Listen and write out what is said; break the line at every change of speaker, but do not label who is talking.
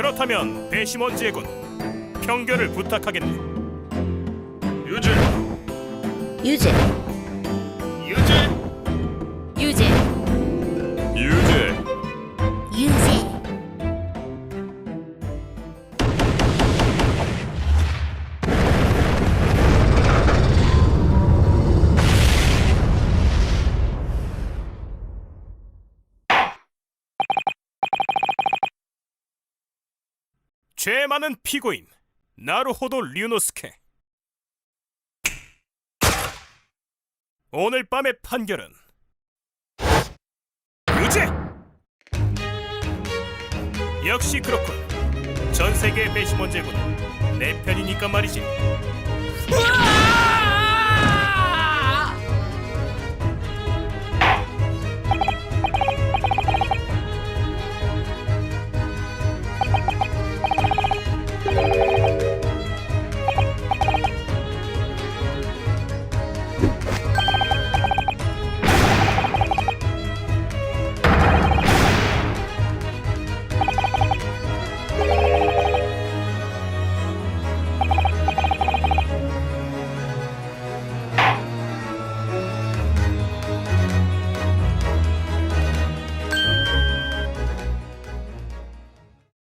그렇다면 배심원 제군 평결을 부탁하겠네.
유죄.
유죄,
유죄
죄 많은 피고인 나루호도 류노스케. 오늘 밤의 판결은 유죄. 역시 그렇군. 전 세계의 배심원 제군은 내 편이니까 말이지.